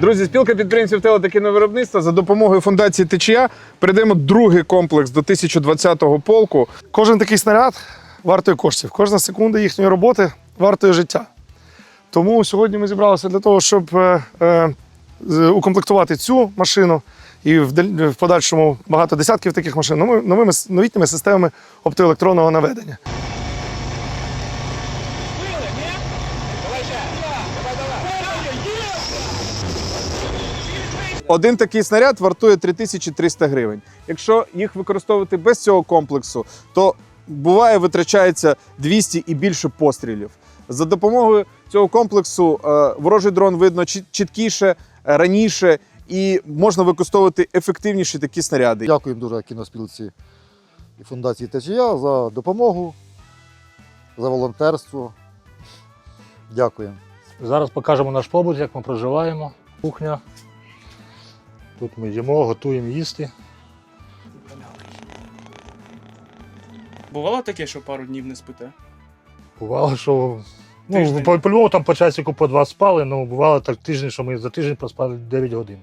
Друзі, спілка підприємців теле та кіновиробництва за допомогою фундації Течія перейдемо другий комплекс до 1020-го полку. Кожен такий снаряд вартує коштів. Кожна секунда їхньої роботи вартує життя. Тому сьогодні ми зібралися для того, щоб е, е, укомплектувати цю машину і в, в подальшому багато десятків таких машин новими, новітніми системами оптоелектронного наведення. Один такий снаряд вартує 3300 гривень. Якщо їх використовувати без цього комплексу, то буває витрачається 200 і більше пострілів. За допомогою цього комплексу е, ворожий дрон видно чіткіше, е, раніше і можна використовувати ефективніші такі снаряди. Дякуємо дуже кіноспілці і фундації ТЧЯ за допомогу, за волонтерство. Дякуємо. Зараз покажемо наш побут, як ми проживаємо. Кухня. Тут ми їмо, готуємо їсти. Бувало таке, що пару днів не спите? Бувало, що ну, Тиждень. по-любому там по часику по два спали, але бувало так тиждень, що ми за тиждень проспали 9 годин.